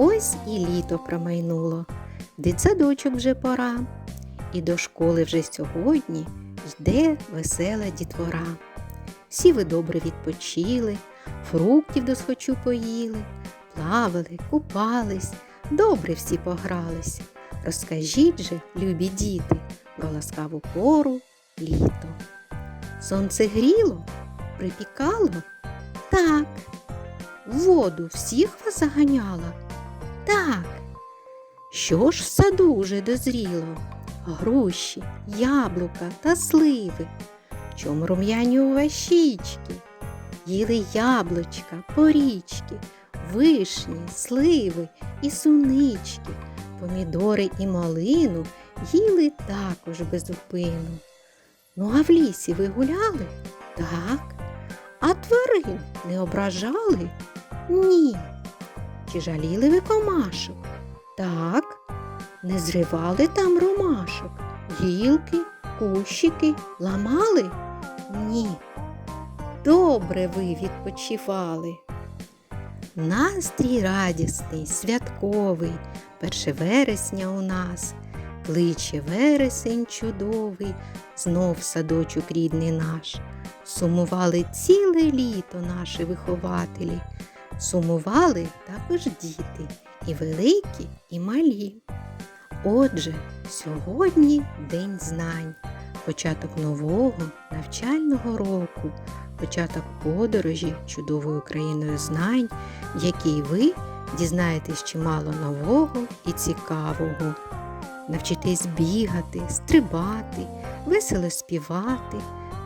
Ось і літо промайнуло, дитсадочок вже пора, і до школи вже сьогодні йде весела дітвора. Всі ви добре відпочили, фруктів досхочу поїли, плавали, купались, добре всі погрались. Розкажіть же, любі діти, про ласкаву пору літо. Сонце гріло, припікало? Так. Воду всіх вас заганяла? Так. Що ж в саду вже дозріло? Груші, яблука та сливи. Чом рум'яні вас? Їли яблучка, порічки, вишні, сливи і сунички, помідори і малину їли також без зупину. Ну, а в лісі ви гуляли? Так. А тварин не ображали? Ні. Чи жаліли ви комашок? Так. Не зривали там ромашок, гілки, кущики ламали? Ні. Добре ви відпочивали. Настрій радісний, святковий, перше вересня у нас, кличе вересень чудовий, знов садочок рідний наш. Сумували ціле літо наші вихователі, сумували також діти, і великі, і малі. Отже, сьогодні День знань, початок нового навчального року, початок подорожі чудовою країною знань, в якій ви дізнаєтесь чимало нового і цікавого. Навчитесь бігати, стрибати, весело співати,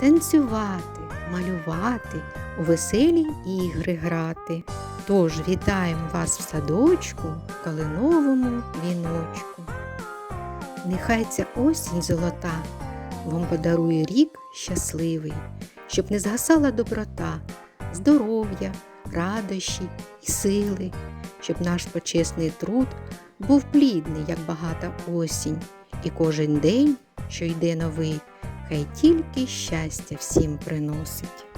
танцювати, малювати, у веселі ігри грати. Тож вітаємо вас в садочку, в калиновому віночку. Нехай ця осінь золота вам подарує рік щасливий, щоб не згасала доброта, здоров'я, радощі і сили, щоб наш почесний труд був плідний, як багата осінь, і кожен день, що йде новий, хай тільки щастя всім приносить.